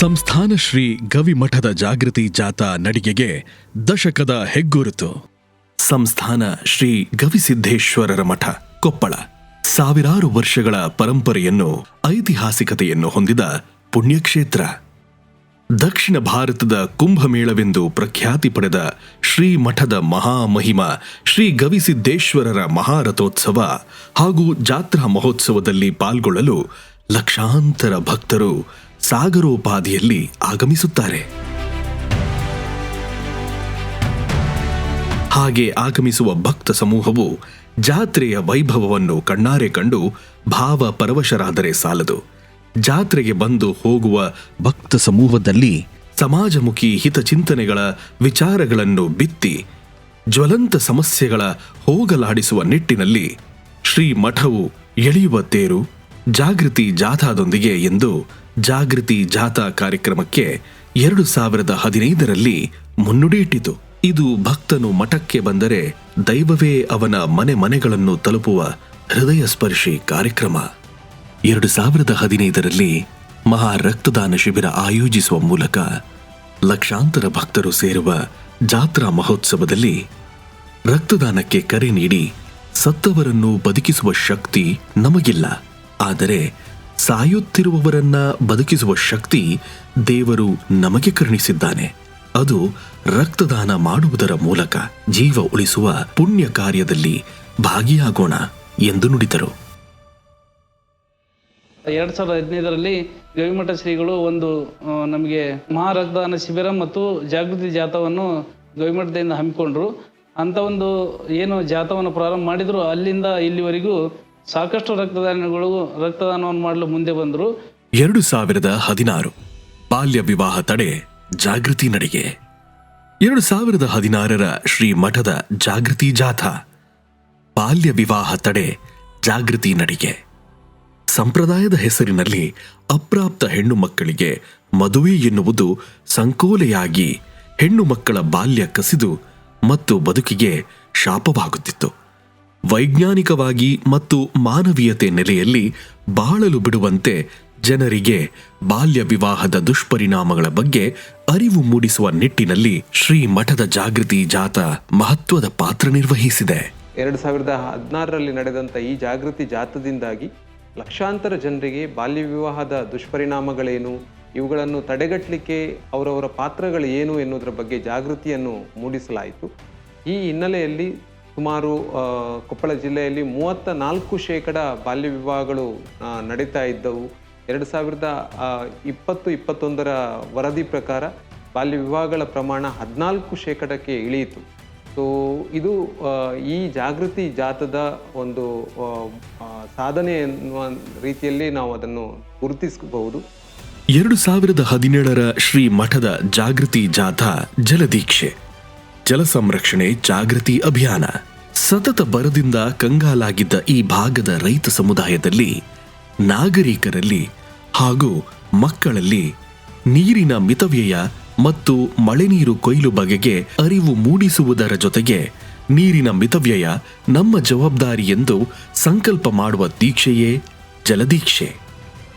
ಸಂಸ್ಥಾನ ಶ್ರೀ ಗವಿಮಠದ ಜಾಗೃತಿ ಜಾಥಾ ನಡಿಗೆಗೆ ದಶಕದ ಹೆಗ್ಗುರುತು. ಸಂಸ್ಥಾನ ಶ್ರೀ ಗವಿಸಿದ್ದೇಶ್ವರರ ಮಠ, ಕೊಪ್ಪಳ. ಸಾವಿರಾರು ವರ್ಷಗಳ ಪರಂಪರೆಯನ್ನು, ಐತಿಹಾಸಿಕತೆಯನ್ನು ಹೊಂದಿದ ಪುಣ್ಯಕ್ಷೇತ್ರ. ದಕ್ಷಿಣ ಭಾರತದ ಕುಂಭಮೇಳವೆಂದು ಪ್ರಖ್ಯಾತಿ ಪಡೆದ ಶ್ರೀ ಮಠದ ಮಹಾಮಹಿಮ ಶ್ರೀ ಗವಿಸಿದ್ದೇಶ್ವರರ ಮಹಾರಥೋತ್ಸವ ಹಾಗೂ ಜಾತ್ರಾ ಮಹೋತ್ಸವದಲ್ಲಿ ಪಾಲ್ಗೊಳ್ಳಲು ಲಕ್ಷಾಂತರ ಭಕ್ತರು ಸಾಗರೋಪಾದಿಯಲ್ಲಿ ಆಗಮಿಸುತ್ತಾರೆ. ಹಾಗೆ ಆಗಮಿಸುವ ಭಕ್ತ ಸಮೂಹವು ಜಾತ್ರೆಯ ವೈಭವವನ್ನು ಕಣ್ಣಾರೆ ಕಂಡು ಭಾವ ಪರವಶರಾದರೆ ಸಾಲದು. ಜಾತ್ರೆಗೆ ಬಂದು ಹೋಗುವ ಭಕ್ತ ಸಮೂಹದಲ್ಲಿ ಸಮಾಜಮುಖಿ ಹಿತಚಿಂತನೆಗಳ ವಿಚಾರಗಳನ್ನು ಬಿತ್ತಿ, ಜ್ವಲಂತ ಸಮಸ್ಯೆಗಳ ಹೋಗಲಾಡಿಸುವ ನಿಟ್ಟಿನಲ್ಲಿ ಶ್ರೀ ಮಠವು ಎಳೆಯುವ ತೇರು, ಜಾಗೃತಿ ಜಾಥಾದೊಂದಿಗೆ ಎಂದು ಜಾಗೃತಿ ಜಾಥಾ ಕಾರ್ಯಕ್ರಮಕ್ಕೆ ಎರಡು ಸಾವಿರದ ಹದಿನೈದರಲ್ಲಿ ಮುನ್ನುಡಿಯಿಟ್ಟಿತು. ಇದು ಭಕ್ತನು ಮಠಕ್ಕೆ ಬಂದರೆ ದೈವವೇ ಅವನ ಮನೆ ಮನೆಗಳನ್ನು ತಲುಪುವ ಹೃದಯ ಸ್ಪರ್ಶಿ ಕಾರ್ಯಕ್ರಮ. ಎರಡು ಸಾವಿರದ ಹದಿನೈದರಲ್ಲಿ ಮಹಾ ರಕ್ತದಾನ ಶಿಬಿರ ಆಯೋಜಿಸುವ ಮೂಲಕ ಲಕ್ಷಾಂತರ ಭಕ್ತರು ಸೇರುವ ಜಾತ್ರಾ ಮಹೋತ್ಸವದಲ್ಲಿ ರಕ್ತದಾನಕ್ಕೆ ಕರೆ ನೀಡಿ ಸತ್ತವರನ್ನು ಬದುಕಿಸುವ ಶಕ್ತಿ ನಮಗಿಲ್ಲ. ಆದರೆ ಸಾಯುತ್ತಿರುವವರನ್ನ ಬದುಕಿಸುವ ಶಕ್ತಿ ದೇವರು ನಮಗೆ ಕರುಣಿಸಿದ್ದಾನೆ. ಅದು ರಕ್ತದಾನ ಮಾಡುವುದರ ಮೂಲಕ ಜೀವ ಉಳಿಸುವ ಪುಣ್ಯ ಕಾರ್ಯದಲ್ಲಿ ಭಾಗಿಯಾಗೋಣ ಎಂದು ನುಡಿದರು. ಎರಡ್ ಸಾವಿರದ ಹದಿನೈದರಲ್ಲಿ ಗವಿಮಠ ಶ್ರೀಗಳು ಒಂದು ನಮಗೆ ಮಹಾರಕ್ತದಾನ ಶಿಬಿರ ಮತ್ತು ಜಾಗೃತಿ ಜಾಥವನ್ನು ಗವಿಮಠದಿಂದ ಹಮ್ಮಿಕೊಂಡ್ರು. ಅಂತ ಒಂದು, ಏನು ಜಾಥವನ್ನು ಪ್ರಾರಂಭ ಮಾಡಿದ್ರು, ಅಲ್ಲಿಂದ ಇಲ್ಲಿವರೆಗೂ ಸಾಕಷ್ಟು ರಕ್ತದಾನಿಗಳು, ರಕ್ತದಾನವನ್ನು ಮಾಡಲು ಮುಂದೆ ಬಂದರು. ಎರಡು ಸಾವಿರದ ಹದಿನಾರು ಬಾಲ್ಯ ವಿವಾಹ ತಡೆ ಜಾಗೃತಿ ನಡಿಗೆ. ಎರಡು ಸಾವಿರದ ಹದಿನಾರರ ಶ್ರೀ ಮಠದ ಜಾಗೃತಿ ಜಾಥಾ ಬಾಲ್ಯ ವಿವಾಹ ತಡೆ ಜಾಗೃತಿ ನಡಿಗೆ. ಸಂಪ್ರದಾಯದ ಹೆಸರಿನಲ್ಲಿ ಅಪ್ರಾಪ್ತ ಹೆಣ್ಣು ಮಕ್ಕಳಿಗೆ ಮದುವೆ ಎನ್ನುವುದು ಸಂಕೋಲೆಯಾಗಿ ಹೆಣ್ಣು ಮಕ್ಕಳ ಬಾಲ್ಯ ಕಸಿದು ಮತ್ತು ಬದುಕಿಗೆ ಶಾಪವಾಗುತ್ತಿತ್ತು. ವೈಜ್ಞಾನಿಕವಾಗಿ ಮತ್ತು ಮಾನವೀಯತೆ ನೆಲೆಯಲ್ಲಿ ಬಾಳಲು ಬಿಡುವಂತೆ ಜನರಿಗೆ ಬಾಲ್ಯ ವಿವಾಹದ ದುಷ್ಪರಿಣಾಮಗಳ ಬಗ್ಗೆ ಅರಿವು ಮೂಡಿಸುವ ನಿಟ್ಟಿನಲ್ಲಿ ಶ್ರೀ ಮಠದ ಜಾಗೃತಿ ಜಾಥಾ ಮಹತ್ವದ ಪಾತ್ರ ನಿರ್ವಹಿಸಿದೆ. ಎರಡು ಸಾವಿರದ ಹದಿನಾರರಲ್ಲಿ ನಡೆದಂಥ ಈ ಜಾಗೃತಿ ಜಾಥದಿಂದಾಗಿ ಲಕ್ಷಾಂತರ ಜನರಿಗೆ ಬಾಲ್ಯ ವಿವಾಹದ ದುಷ್ಪರಿಣಾಮಗಳೇನು, ಇವುಗಳನ್ನು ತಡೆಗಟ್ಟಲಿಕ್ಕೆ ಅವರವರ ಪಾತ್ರಗಳು ಏನು ಎನ್ನುವುದರ ಬಗ್ಗೆ ಜಾಗೃತಿಯನ್ನು ಮೂಡಿಸಲಾಯಿತು. ಈ ಹಿನ್ನೆಲೆಯಲ್ಲಿ ಸುಮಾರು ಕೊಪ್ಪಳ ಜಿಲ್ಲೆಯಲ್ಲಿ ಮೂವತ್ತ ನಾಲ್ಕು ಶೇಕಡ ಬಾಲ್ಯ ವಿವಾಹಗಳು ನಡೀತಾ ಇದ್ದವು. ಎರಡು ಸಾವಿರದ ಇಪ್ಪತ್ತು, ಇಪ್ಪತ್ತೊಂದರ ವರದಿ ಪ್ರಕಾರ ಬಾಲ್ಯ ವಿವಾಹಗಳ ಪ್ರಮಾಣ ಹದಿನಾಲ್ಕು ಶೇಕಡಕ್ಕೆ ಇಳಿಯಿತು. ಸೊ, ಇದು ಈ ಜಾಗೃತಿ ಜಾಥದ ಒಂದು ಸಾಧನೆ ಎನ್ನುವ ರೀತಿಯಲ್ಲಿ ನಾವು ಅದನ್ನು ಗುರುತಿಸಬಹುದು. ಎರಡು ಸಾವಿರದ ಹದಿನೇಳರ ಶ್ರೀ ಮಠದ ಜಾಗೃತಿ ಜಾಥಾ ಜಲದೀಕ್ಷೆ. ಜಲ ಸಂರಕ್ಷಣೆ ಜಾಗೃತಿ ಅಭಿಯಾನ. ಸತತ ಬರದಿಂದ ಕಂಗಾಲಾಗಿದ್ದ ಈ ಭಾಗದ ರೈತ ಸಮುದಾಯದಲ್ಲಿ, ನಾಗರಿಕರಲ್ಲಿ ಹಾಗೂ ಮಕ್ಕಳಲ್ಲಿ ನೀರಿನ ಮಿತವ್ಯಯ ಮತ್ತು ಮಳೆ ನೀರು ಕೊಯ್ಲು ಬಗೆಗೆ ಅರಿವು ಮೂಡಿಸುವುದರ ಜೊತೆಗೆ ನೀರಿನ ಮಿತವ್ಯಯ ನಮ್ಮ ಜವಾಬ್ದಾರಿ ಎಂದು ಸಂಕಲ್ಪ ಮಾಡುವ ದೀಕ್ಷೆಯೇ ಜಲದೀಕ್ಷೆ.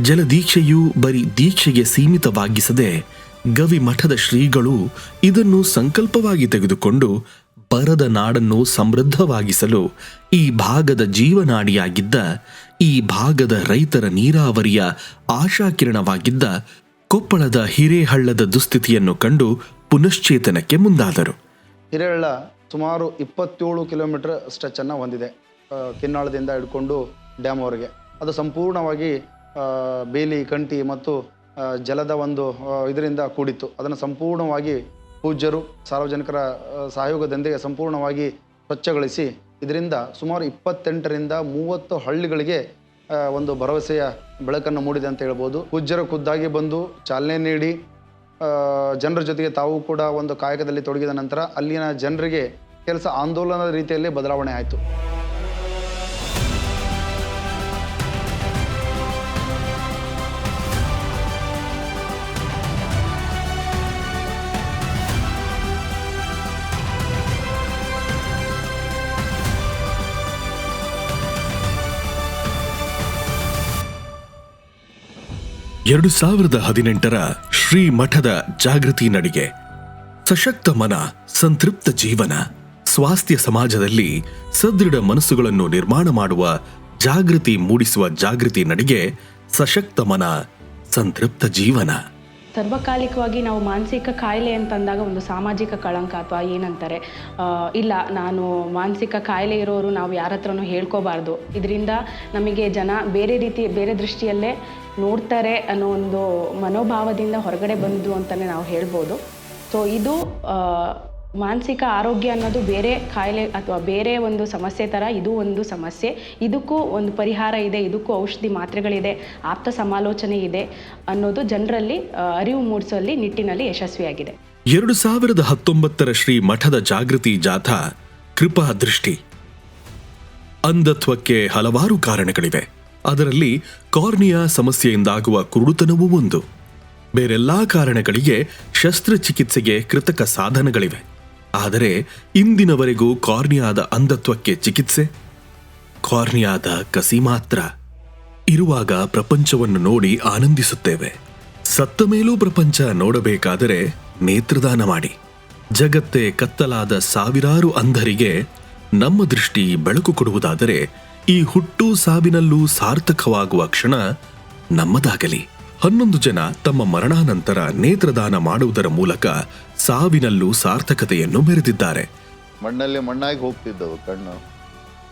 ಜಲದೀಕ್ಷೆಯು ಬರೀ ದೀಕ್ಷೆಗೆ ಸೀಮಿತವಾಗಿಸದೆ ಗವಿ ಮಠದ ಶ್ರೀಗಳು ಇದನ್ನು ಸಂಕಲ್ಪವಾಗಿ ತೆಗೆದುಕೊಂಡು ಬರದ ನಾಡನ್ನು ಸಮೃದ್ಧವಾಗಿಸಲು ಈ ಭಾಗದ ಜೀವನಾಡಿಯಾಗಿದ್ದ ಈ ಭಾಗದ ರೈತರ ನೀರಾವರಿಯ ಆಶಾಕಿರಣವಾಗಿದ್ದ ಕೊಪ್ಪಳದ ಹಿರೇಹಳ್ಳದ ದುಸ್ಥಿತಿಯನ್ನು ಕಂಡು ಪುನಶ್ಚೇತನಕ್ಕೆ ಮುಂದಾದರು. ಹಿರೇಹಳ್ಳ ಸುಮಾರು ಇಪ್ಪತ್ತೇಳು ಕಿಲೋಮೀಟರ್ ಸ್ಟ್ರೆಚನ್ನು ಹೊಂದಿದೆ. ಆ, ಕಿನ್ನಾಳದಿಂದ ಹಿಡ್ಕೊಂಡು ಡ್ಯಾಮ್ವರೆಗೆ ಅದು ಸಂಪೂರ್ಣವಾಗಿ ಬೇಲಿ ಕಂಟಿ ಮತ್ತು ಜಲದ ಒಂದು ಇದರಿಂದ ಕೂಡಿತ್ತು. ಅದನ್ನು ಸಂಪೂರ್ಣವಾಗಿ ಪೂಜ್ಯರು, ಸಾರ್ವಜನಿಕರ ಸಹಯೋಗದೊಂದಿಗೆ ಸಂಪೂರ್ಣವಾಗಿ ಸ್ವಚ್ಛಗೊಳಿಸಿ, ಇದರಿಂದ ಸುಮಾರು ಇಪ್ಪತ್ತೆಂಟರಿಂದ ಮೂವತ್ತು ಹಳ್ಳಿಗಳಿಗೆ ಒಂದು ಭರವಸೆಯ ಬೆಳಕನ್ನು ಮೂಡಿದೆ ಅಂತ ಹೇಳ್ಬೋದು. ಪೂಜ್ಯರು ಖುದ್ದಾಗಿ ಬಂದು ಚಾಲನೆ ನೀಡಿ ಜನರ ಜೊತೆಗೆ ತಾವು ಕೂಡ ಒಂದು ಕಾಯಕದಲ್ಲಿ ತೊಡಗಿದ ನಂತರ ಅಲ್ಲಿನ ಜನರಿಗೆ ಕೆಲಸ ಆಂದೋಲನದ ರೀತಿಯಲ್ಲಿ ಬದಲಾವಣೆ ಆಯಿತು. ಎರಡು ಸಾವಿರದ ಹದಿನೆಂಟರ ಶ್ರೀ ಮಠದ ಜಾಗೃತಿ ನಡಿಗೆ. ಸಶಕ್ತ ಮನ, ಸಂತೃಪ್ತ ಜೀವನ, ಸ್ವಾಸ್ಥ್ಯ ಸಮಾಜದಲ್ಲಿ ಸದೃಢ ಮನಸ್ಸುಗಳನ್ನು ನಿರ್ಮಾಣ ಮಾಡುವ, ಜಾಗೃತಿ ಮೂಡಿಸುವ ಜಾಗೃತಿ ನಡಿಗೆ ಸಶಕ್ತ ಮನ, ಸಂತೃಪ್ತ ಜೀವನ. ಸರ್ವಕಾಲಿಕವಾಗಿ ನಾವು ಮಾನಸಿಕ ಕಾಯಿಲೆ ಅಂತಂದಾಗ ಒಂದು ಸಾಮಾಜಿಕ ಕಳಂಕ ಅಥವಾ ಏನಂತಾರೆ ಇಲ್ಲ, ನಾನು ಮಾನಸಿಕ ಕಾಯಿಲೆ ಇರೋರು ನಾವು ಯಾರ ಹತ್ರನೂ ಹೇಳ್ಕೋಬಾರ್ದು. ಇದರಿಂದ ನಮಗೆ ಜನ ಬೇರೆ ರೀತಿ, ಬೇರೆ ದೃಷ್ಟಿಯಲ್ಲೇ ನೋಡ್ತಾರೆ ಅನ್ನೋ ಒಂದು ಮನೋಭಾವದಿಂದ ಹೊರಗಡೆ ಬಂದು ಅಂತಲೇ ನಾವು ಹೇಳ್ಬೋದು. ಸೊ ಇದು ಮಾನಸಿಕ ಆರೋಗ್ಯ ಅನ್ನೋದು ಬೇರೆ ಕಾಯಿಲೆ ಅಥವಾ ಬೇರೆ ಒಂದು ಸಮಸ್ಯೆ ಥರ ಇದು ಒಂದು ಸಮಸ್ಯೆ. ಇದಕ್ಕೂ ಒಂದು ಪರಿಹಾರ ಇದೆ, ಇದಕ್ಕೂ ಔಷಧಿ ಮಾತ್ರೆಗಳಿದೆ, ಆಪ್ತ ಸಮಾಲೋಚನೆ ಇದೆ ಅನ್ನೋದು ಜನರಲ್ಲಿ ಅರಿವು ಮೂಡಿಸುವಲ್ಲಿ ನಿಟ್ಟಿನಲ್ಲಿ ಯಶಸ್ವಿಯಾಗಿದೆ. ಎರಡು ಸಾವಿರದ ಹತ್ತೊಂಬತ್ತರ ಶ್ರೀ ಮಠದ ಜಾಗೃತಿ ಜಾಥಾ ಕೃಪಾ ದೃಷ್ಟಿ. ಅಂಧತ್ವಕ್ಕೆ ಹಲವಾರು ಕಾರಣಗಳಿವೆ. ಅದರಲ್ಲಿ ಕಾರ್ನಿಯಾ ಸಮಸ್ಯೆಯಿಂದಾಗುವ ಕುರುಡುತನವೂ ಒಂದು. ಬೇರೆಲ್ಲಾ ಕಾರಣಗಳಿಗೆ ಶಸ್ತ್ರಚಿಕಿತ್ಸೆಗೆ ಕೃತಕ ಸಾಧನಗಳಿವೆ. ಆದರೆ ಇಂದಿನವರೆಗೂ ಕಾರ್ನಿಯಾದ ಅಂಧತ್ವಕ್ಕೆ ಚಿಕಿತ್ಸೆ, ಕಾರ್ನಿಯಾದ ಕಸಿ ಮಾತ್ರ. ಇರುವಾಗ ಪ್ರಪಂಚವನ್ನು ನೋಡಿ ಆನಂದಿಸುತ್ತೇವೆ. ಸತ್ತ ಮೇಲೂ ಪ್ರಪಂಚ ನೋಡಬೇಕಾದರೆ ನೇತ್ರದಾನ ಮಾಡಿ. ಜಗತ್ತೇ ಕತ್ತಲಾದ ಸಾವಿರಾರು ಅಂಧರಿಗೆ ನಮ್ಮ ದೃಷ್ಟಿ ಬೆಳಕು ಕೊಡುವುದಾದರೆ ಈ ಹುಟ್ಟು ಸಾವಿನಲ್ಲೂ ಸಾರ್ಥಕವಾಗುವ ಕ್ಷಣ ನಮ್ಮದಾಗಲಿ. ಹನ್ನೊಂದು ಜನ ತಮ್ಮ ಮರಣಾನಂತರ ನೇತ್ರದಾನ ಮಾಡುವುದರ ಮೂಲಕ ಸಾವಿನಲ್ಲೂ ಸಾರ್ಥಕತೆಯನ್ನು ಮೆರೆದಿದ್ದಾರೆ. ಮಣ್ಣಲ್ಲಿ ಮಣ್ಣಾಗಿ ಹೋಗ್ತಿದ್ದವು ಕಣ್ಣು.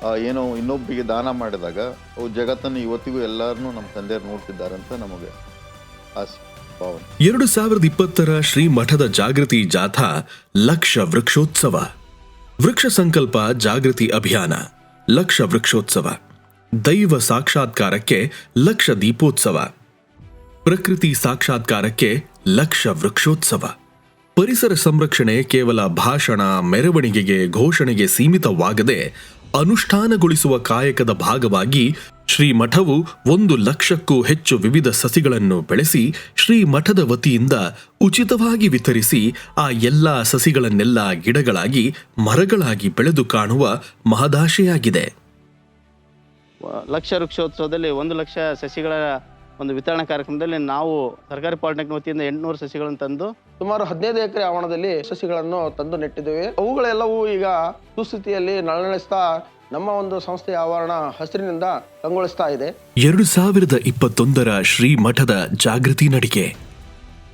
ಆ, ಏನೋ ಇನ್ನೊಬ್ಬಿಗೆ ದಾನ ಮಾಡಿದಾಗ ಅವು ಜಗತ್ತನ್ನು ಇವತ್ತಿಗೂ ಎಲ್ಲರನ್ನೂ ನಮ್ಮ ತಂದೆಯರು ನೋಡ್ತಿದ್ದಾರೆ ಅಂತ ನಮಗೆ ಆಸೆ ಭಾವನೆ ಎರಡು ಸಾವಿರದ ಇಪ್ಪತ್ತರ ಶ್ರೀ ಮಠದ ಜಾಗೃತಿ ಜಾಥಾ ಲಕ್ಷ ವೃಕ್ಷೋತ್ಸವ. ವೃಕ್ಷ ಸಂಕಲ್ಪ ಜಾಗೃತಿ ಅಭಿಯಾನ ಲಕ್ಷ ವೃಕ್ಷೋತ್ಸವ. ದೈವ ಸಾಕ್ಷಾತ್ಕಾರಕ್ಕೆ ಲಕ್ಷ ದೀಪೋತ್ಸವ. ಪ್ರಕೃತಿ ಸಾಕ್ಷಾತ್ಕಾರಕ್ಕೆ ಲಕ್ಷ ವೃಕ್ಷೋತ್ಸವ. ಪರಿಸರ ಸಂರಕ್ಷಣೆ ಕೇವಲ ಭಾಷಣ, ಮೆರವಣಿಗೆಗೆ, ಘೋಷಣೆಗೆ ಸೀಮಿತವಾಗದೆ ಅನುಷ್ಠಾನಗೊಳಿಸುವ ಕಾಯಕದ ಭಾಗವಾಗಿ ಶ್ರೀ ಮಠವು ಒಂದು ಲಕ್ಷಕ್ಕೂ ಹೆಚ್ಚು ವಿವಿಧ ಸಸಿಗಳನ್ನು ಬೆಳೆಸಿ ಶ್ರೀ ಮಠದ ವತಿಯಿಂದ ಉಚಿತವಾಗಿ ವಿತರಿಸಿ ಆ ಎಲ್ಲ ಸಸಿಗಳನ್ನೆಲ್ಲ ಗಿಡಗಳಾಗಿ, ಮರಗಳಾಗಿ ಬೆಳೆದು ಕಾಣುವ ಮಹದಾಶೆಯಾಗಿದೆ. ಲಕ್ಷ ವೃಕ್ಷೋತ್ಸವದಲ್ಲಿ ಒಂದು ಲಕ್ಷ ಸಸಿಗಳ ಒಂದು ವಿತರಣಾ ಕಾರ್ಯಕ್ರಮದಲ್ಲಿ ನಾವು ಸರ್ಕಾರಿ ಪಾಲಿಟೆಕ್ನಿಕ್ ವತಿಯಿಂದ ಎಂಟುನೂರು ಸಸಿಗಳನ್ನು ತಂದು ಸುಮಾರು ಹದಿನೈದು ಎಕರೆ ಆವರಣದಲ್ಲಿ ಸಸಿಗಳನ್ನು ತಂದು ನೆಟ್ಟಿದ್ದೇವೆ. ಅವುಗಳೆಲ್ಲವೂ ಈಗ ಸುಸ್ಥಿತಿಯಲ್ಲಿ ನಳನಳಿಸ್ತಾ ನಮ್ಮ ಒಂದು ಸಂಸ್ಥೆಯ ಆವರಣ ಹಸಿರಿನಿಂದ ಕಂಗೊಳಿಸ್ತಾ ಇದೆ. ಎರಡು ಸಾವಿರದ ಇಪ್ಪತ್ತೊಂದರ ಶ್ರೀ ಮಠದ ಜಾಗೃತಿ ನಡಿಗೆ.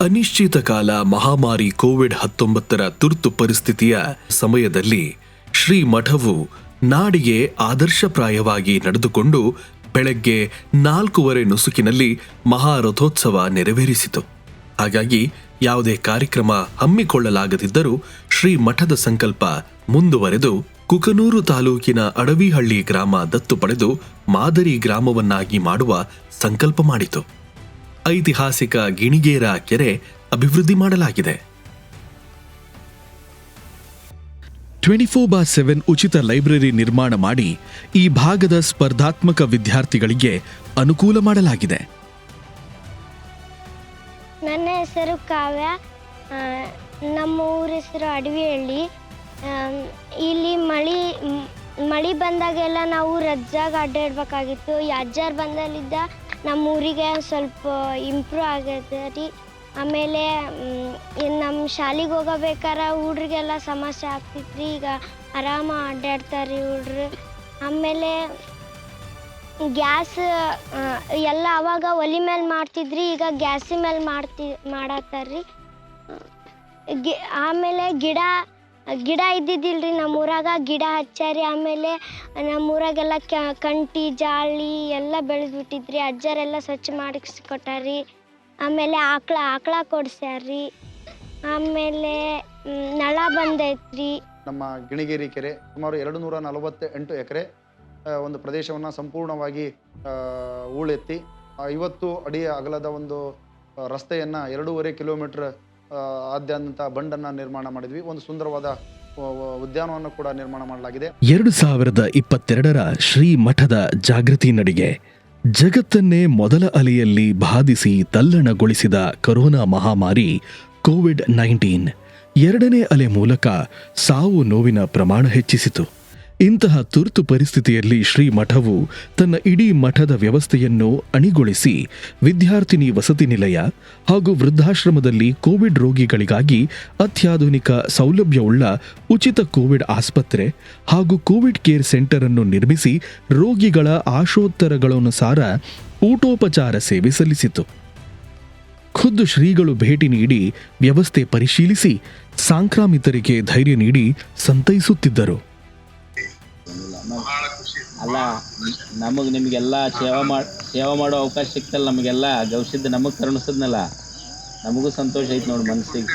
ಅನಿಶ್ಚಿತ ಕಾಲ ಮಹಾಮಾರಿ ಕೋವಿಡ್ ಹತ್ತೊಂಬತ್ತರ ತುರ್ತು ಪರಿಸ್ಥಿತಿಯ ಸಮಯದಲ್ಲಿ ಶ್ರೀ ಮಠವು ನಾಡಿಗೆ ಆದರ್ಶಪ್ರಾಯವಾಗಿ ನಡೆದುಕೊಂಡು ಬೆಳಗ್ಗೆ ನಾಲ್ಕೂವರೆ ನುಸುಕಿನಲ್ಲಿ ಮಹಾರಥೋತ್ಸವ ನೆರವೇರಿಸಿತು. ಹಾಗಾಗಿ ಯಾವುದೇ ಕಾರ್ಯಕ್ರಮ ಹಮ್ಮಿಕೊಳ್ಳಲಾಗದಿದ್ದರೂ ಶ್ರೀ ಮಠದ ಸಂಕಲ್ಪ ಮುಂದುವರೆದು ಕುಕನೂರು ತಾಲೂಕಿನ ಅಡವಿಹಳ್ಳಿ ಗ್ರಾಮ ದತ್ತು ಪಡೆದು ಮಾದರಿ ಗ್ರಾಮವನ್ನಾಗಿ ಮಾಡುವ ಸಂಕಲ್ಪ ಮಾಡಿತು. ಐತಿಹಾಸಿಕ ಗಿಣಿಗೇರ ಕೆರೆ ಅಭಿವೃದ್ಧಿ ಮಾಡಲಾಗಿದೆ. ಟ್ವೆಂಟಿ ಫೋರ್ ಬಾರ್ ಸೆವೆನ್ ಉಚಿತ ಲೈಬ್ರರಿ ನಿರ್ಮಾಣ ಮಾಡಿ ಈ ಭಾಗದ ಸ್ಪರ್ಧಾತ್ಮಕ ವಿದ್ಯಾರ್ಥಿಗಳಿಗೆ ಅನುಕೂಲ ಮಾಡಲಾಗಿದೆ. ನನ್ನ ಹೆಸರು ಕಾವ್ಯ. ನಮ್ಮ ಊರ ಹೆಸರು ಅಡವಿಹಳ್ಳಿ. ಇಲ್ಲಿ ಮಳಿ ಮಳಿ ಮಳೆ ಬಂದಾಗೆಲ್ಲ ನಾವು ರಜ್ಜಾಗ ಅಡ್ಡಾಡ್ಬೇಕಾಗಿತ್ತು ಈ ಅಜ್ಜಾರ್ ಬಂದಲ್ಲಿದ್ದ ನಮ್ಮ ಊರಿಗೆ ಸ್ವಲ್ಪ ಇಂಪ್ರೂವ್ ಆಗೈತೆ ರೀ. ಆಮೇಲೆ ಏನು ಇನ್ ನಮ್ಮ ಶಾಲೆಗೆ ಹೋಗಬೇಕಾರೆ ಹುಡ್ರಿಗೆಲ್ಲ ಸಮಸ್ಯೆ ಆಗ್ತಿತ್ತು ಈಗ ಆರಾಮ ಅಡ್ಡಾಡ್ತಾರೆ ಹುಡ್ರು. ಆಮೇಲೆ, ಗ್ಯಾಸ್ ಎಲ್ಲ ಅವಾಗ ಒಲಿ ಮೇಲೆ ಮಾಡ್ತಿದ್ರಿ. ಈಗ ಗ್ಯಾಸಿ ಮೇಲೆ ಮಾಡ್ತಿ ಮಾಡತ್ತಾರ್ರಿ ಆಮೇಲೆ ಗಿಡ ಗಿಡ ಇದ್ದಿದ್ದಿಲ್ರಿ ನಮ್ಮ ಊರಾಗ ಗಿಡ ಹಚ್ಚಾರಿ. ಆಮೇಲೆ ನಮ್ಮ ಕ- ಕಂಟಿ, ಜಾಳಿ ಎಲ್ಲ ಬೆಳೆದ್ಬಿಟ್ಟಿದ್ರಿ ಅಜ್ಜರೆಲ್ಲ ಸ್ವಚ್ಛ ಮಾಡಿಸ್ಕೊಟ್ಟಾರಿ. ಆಮೇಲೆ ಆಕಳ ಆಕಳ ಕೊಡ್ಸ್ಯಾರ್ರಿ. ಆಮೇಲೆ ಮ್, ನಳ ಬಂದೈತ್ರಿ. ನಮ್ಮ ಗಿಣಿಗೇರಿ ಕೆರೆ ಸುಮಾರು ಎರಡು ನೂರ ನಲವತ್ತೆಂಟು ಎಕರೆ ಒಂದು ಪ್ರದೇಶವನ್ನು ಸಂಪೂರ್ಣವಾಗಿ ಉಳೆತ್ತಿ ಹೂಳೆತ್ತಿ ಐವತ್ತು ಅಡಿಯ ಅಗಲದ ಒಂದು ರಸ್ತೆಯನ್ನು ಎರಡೂವರೆ ಕಿಲೋಮೀಟ್ರ್ ಆದ್ಯಂತ ಬಂಡನ್ನು ನಿರ್ಮಾಣ ಮಾಡಿದ್ವಿ. ಒಂದು ಸುಂದರವಾದ ಉದ್ಯಾನವನ್ನು ಕೂಡ ನಿರ್ಮಾಣ ಮಾಡಲಾಗಿದೆ. ಎರಡು ಸಾವಿರದ ಇಪ್ಪತ್ತೆರಡರ ಶ್ರೀ ಮಠದ ಜಾಗೃತಿ ನಡಿಗೆ ಜಗತ್ತನ್ನೇ ಮೊದಲ ಅಲೆಯಲ್ಲಿ ಬಾಧಿಸಿ ತಲ್ಲಣಗೊಳಿಸಿದ ಕೊರೋನಾ ಮಹಾಮಾರಿ ಕೋವಿಡ್ ನೈನ್ಟೀನ್. ಎರಡನೇ ಅಲೆ ಮೂಲಕ ಸಾವು ನೋವಿನ ಪ್ರಮಾಣ ಹೆಚ್ಚಿಸಿತು. ಇಂತಹ ತುರ್ತು ಪರಿಸ್ಥಿತಿಯಲ್ಲಿ ಶ್ರೀ ಮಠವು ತನ್ನ ಇಡೀ ಮಠದ ವ್ಯವಸ್ಥೆಯನ್ನು ಅಣಿಗೊಳಿಸಿ ವಿದ್ಯಾರ್ಥಿನಿ ವಸತಿ ನಿಲಯ ಹಾಗೂ ವೃದ್ಧಾಶ್ರಮದಲ್ಲಿ ಕೋವಿಡ್ ರೋಗಿಗಳಿಗಾಗಿ ಅತ್ಯಾಧುನಿಕ ಸೌಲಭ್ಯವುಳ್ಳ ಉಚಿತ ಕೋವಿಡ್ ಆಸ್ಪತ್ರೆ ಹಾಗೂ ಕೋವಿಡ್ ಕೇರ್ ಸೆಂಟರ್ ಅನ್ನು ನಿರ್ಮಿಸಿ ರೋಗಿಗಳ ಆಶೋತ್ತರಗಳನುಸಾರ ಊಟೋಪಚಾರ ಸೇವೆ ಸಲ್ಲಿಸಿತು. ಖುದ್ದು ಶ್ರೀಗಳು ಭೇಟಿ ನೀಡಿ ವ್ಯವಸ್ಥೆ ಪರಿಶೀಲಿಸಿ ಸಾಂಕ್ರಾಮಿತರಿಗೆ ಧೈರ್ಯ ನೀಡಿ ಸಂತೈಸುತ್ತಿದ್ದರು. ಅಲ್ಲ ನಮಗೆ ನಿಮಗೆಲ್ಲ ಸೇವಾ ಮಾಡಿ ಸೇವಾ ಮಾಡೋ ಅವಕಾಶ ಸಿಕ್ತಲ್ಲ ನಮಗೆಲ್ಲ ಗೌಸಿದ್ದು ನಮಗೆ ಕರುಣಿಸಿದ್ನಲ್ಲ. ನಮಗೂ ಸಂತೋಷ ಐತೆ ನೋಡಿ ಮನಸ್ಸಿಗೆ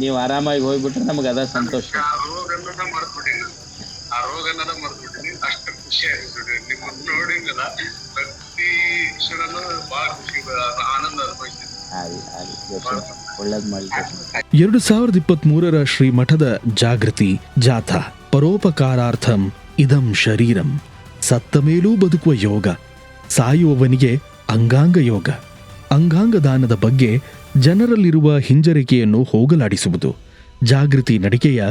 ನೀವು ಆರಾಮಾಗಿ ಹೋಗ್ಬಿಟ್ರೆ ನಮಗೆ ಅದ ಸಂತೋಷ. ಆ ರೋಗನ ಮರ್ತ್ಬಿಟ್ಟಿನಿ. ಅಷ್ಟು ಖುಷಿ ಆಗಿಬಿಟ್ಟು ನಿಮ್ಮನ್ನ ನೋಡಿಂಗಲ್ಲ ಪ್ರತಿ ವಿಷಯದಲ್ಲೂ ಬಹಳ ಖುಷಿ ಆನಂದ ಅನುಭವಿಸ್ತೀನಿ. ಒಳ್ಳೇದು ಮಾಡಲಿ ಎರಡು ಸಾವಿರದ ಇಪ್ಪತ್ಮೂರರ ಶ್ರೀ ಮಠದ ಜಾಗೃತಿ ಜಾಥಾ ಪರೋಪಕಾರಾರ್ಥಂ ಇದಂ ಶರೀರಂ. ಸತ್ತ ಮೇಲೂ ಬದುಕುವ ಯೋಗ ಸಾಯುವವನಿಗೆ ಅಂಗಾಂಗ ಯೋಗ. ಅಂಗಾಂಗ ದಾನದ ಬಗ್ಗೆ ಜನರಲ್ಲಿರುವ ಹಿಂಜರಿಕೆಯನ್ನು ಹೋಗಲಾಡಿಸುವುದು ಜಾಗೃತಿ ನಡಿಗೆಯ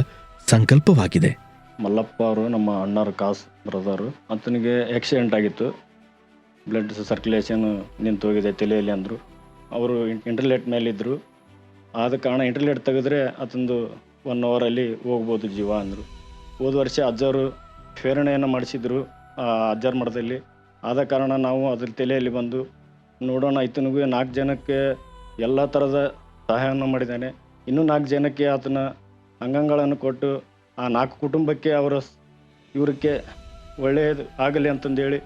ಸಂಕಲ್ಪವಾಗಿದೆ. ಮಲ್ಲಪ್ಪ ಅವರು ನಮ್ಮ ಅಣ್ಣರ ಕಾಸ್ ಬ್ರದರು. ಆತನಿಗೆ ಆಕ್ಸಿಡೆಂಟ್ ಆಗಿತ್ತು. ಬ್ಲಡ್ ಸರ್ಕ್ಯುಲೇಷನ್ ನಿಂತು ಹೋಗಿದೆ ತಲೆಯಲ್ಲಿ ಅಂದರು. ಅವರು ಇಂಟರ್ನೆಟ್ ಮೇಲಿದ್ದರು ಆದ ಕಾರಣ ಇಂಟರ್ನೆಟ್ ತೆಗೆದ್ರೆ ಅದೊಂದು ಒನ್ ಅವರಲ್ಲಿ ಹೋಗ್ಬೋದು ಜೀವ ಅಂದರು. ಹೋದ ವರ್ಷ ಅಜ್ಜರು ಪ್ರೇರಣೆಯನ್ನು ಮಾಡಿಸಿದ್ರು, ಆ ಅಜ್ಜರ ಮಠದಲ್ಲಿ. ಆದ ಕಾರಣ ನಾವು ಅದ್ರ ತಲೆಯಲ್ಲಿ ಬಂದು ನೋಡೋಣ, ಇತನಿಗೂ ನಾಲ್ಕು ಜನಕ್ಕೆ ಎಲ್ಲ ಥರದ ಸಹಾಯವನ್ನು ಮಾಡಿದ್ದಾನೆ. ಇನ್ನೂ ನಾಲ್ಕು ಜನಕ್ಕೆ ಆತನ ಅಂಗಗಳನ್ನು ಕೊಟ್ಟು ಆ ನಾಲ್ಕು ಕುಟುಂಬಕ್ಕೆ ಅವರ ಇವರಿಗೆ ಒಳ್ಳೆಯದು ಆಗಲಿ ಅಂತಂದೇಳಿ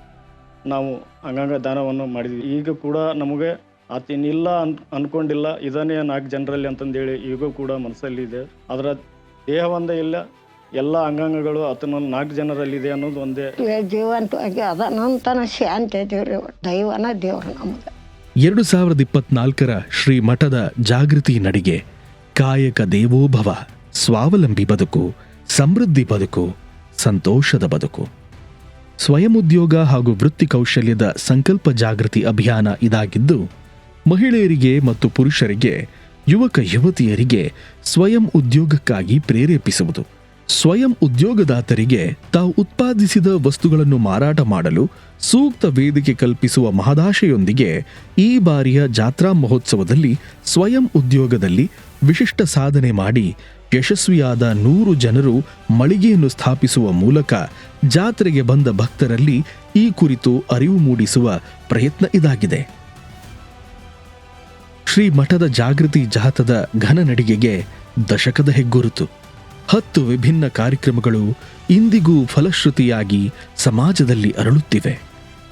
ನಾವು ಅಂಗಾಂಗ ದಾನವನ್ನು ಮಾಡಿದ್ವಿ. ಈಗ ಕೂಡ ನಮಗೆ ಆತನಿಲ್ಲ ಅನ್ ಅನ್ಕೊಂಡಿಲ್ಲ ಇದನ್ನೇ ನಾಲ್ಕು ಜನರಲ್ಲಿ ಅಂತಂದೇಳಿ ಈಗೂ ಕೂಡ ಮನಸ್ಸಲ್ಲಿದೆ ಅದರ ದೇಹ ಒಂದೇ ಇಲ್ಲ ಎಲ್ಲ ಅಂಗಾಂಗಗಳು ಆತನ ನಾಲ್ಕು ಜನರಲ್ಲಿದೆ ಅನ್ನೋದು ಒಂದೇ. ಜೀವಂತವಾಗಿ ಅದನ್ನ ಶಾಂತಿ ದೇವ್ರಿ ದೈವನ ದೇವ್ರು ನಮ್ಗೆ. ಎರಡು ಸಾವಿರದ ಇಪ್ಪತ್ನಾಲ್ಕರ ಶ್ರೀ ಮಠದ ಜಾಗೃತಿ ನಡಿಗೆ ಕಾಯಕ ದೇವೋಭವ ಸ್ವಾವಲಂಬಿ ಬದುಕು ಸಮೃದ್ಧಿ ಬದುಕು ಸಂತೋಷದ ಬದುಕು. ಸ್ವಯಂ ಉದ್ಯೋಗ ಹಾಗೂ ವೃತ್ತಿ ಕೌಶಲ್ಯದ ಸಂಕಲ್ಪ ಜಾಗೃತಿ ಅಭಿಯಾನ ಇದಾಗಿದ್ದು ಮಹಿಳೆಯರಿಗೆ ಮತ್ತು ಪುರುಷರಿಗೆ, ಯುವಕ ಯುವತಿಯರಿಗೆ ಸ್ವಯಂ ಉದ್ಯೋಗಕ್ಕಾಗಿ ಪ್ರೇರೇಪಿಸುವುದು. ಸ್ವಯಂ ಉದ್ಯೋಗದಾತರಿಗೆ ತಾವು ಉತ್ಪಾದಿಸಿದ ವಸ್ತುಗಳನ್ನು ಮಾರಾಟ ಮಾಡಲು ಸೂಕ್ತ ವೇದಿಕೆ ಕಲ್ಪಿಸುವ ಮಹದಾಶೆಯೊಂದಿಗೆ ಈ ಬಾರಿಯ ಜಾತ್ರಾ ಮಹೋತ್ಸವದಲ್ಲಿ ಸ್ವಯಂ ಉದ್ಯೋಗದಲ್ಲಿ ವಿಶಿಷ್ಟ ಸಾಧನೆ ಮಾಡಿ ಯಶಸ್ವಿಯಾದ ನೂರು ಜನರು ಮಳಿಗೆಯನ್ನು ಸ್ಥಾಪಿಸುವ ಮೂಲಕ ಜಾತ್ರೆಗೆ ಬಂದ ಭಕ್ತರಲ್ಲಿ ಈ ಕುರಿತು ಅರಿವು ಮೂಡಿಸುವ ಪ್ರಯತ್ನ ಇದಾಗಿದೆ. ಶ್ರೀ ಮಠದ ಜಾಗೃತಿ ಜಾಥದ ಘನ ನಡಿಗೆಗೆ ದಶಕದ ಹೆಗ್ಗುರುತು. ಹತ್ತು ವಿಭಿನ್ನ ಕಾರ್ಯಕ್ರಮಗಳು ಇಂದಿಗೂ ಫಲಶ್ರುತಿಯಾಗಿ ಸಮಾಜದಲ್ಲಿ ಅರಳುತ್ತಿವೆ.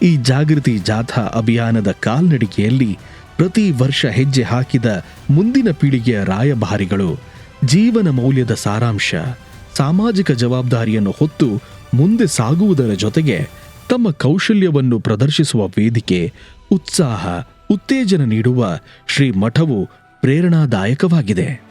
ಈ ಜಾಗೃತಿ ಜಾಥಾ ಅಭಿಯಾನದ ಕಾಲ್ನಡಿಗೆಯಲ್ಲಿ ಪ್ರತಿ ವರ್ಷ ಹೆಜ್ಜೆ ಹಾಕಿದ ಮುಂದಿನ ಪೀಳಿಗೆಯ ರಾಯಭಾರಿಗಳು ಜೀವನ ಮೌಲ್ಯದ ಸಾರಾಂಶ, ಸಾಮಾಜಿಕ ಜವಾಬ್ದಾರಿಯನ್ನು ಹೊತ್ತು ಮುಂದೆ ಸಾಗುವುದರ ಜೊತೆಗೆ ತಮ್ಮ ಕೌಶಲ್ಯವನ್ನು ಪ್ರದರ್ಶಿಸುವ ವೇದಿಕೆ, ಉತ್ಸಾಹ ಉತ್ತೇಜನ ನೀಡುವ ಶ್ರೀ ಮಠವು ಪ್ರೇರಣಾದಾಯಕವಾಗಿದೆ.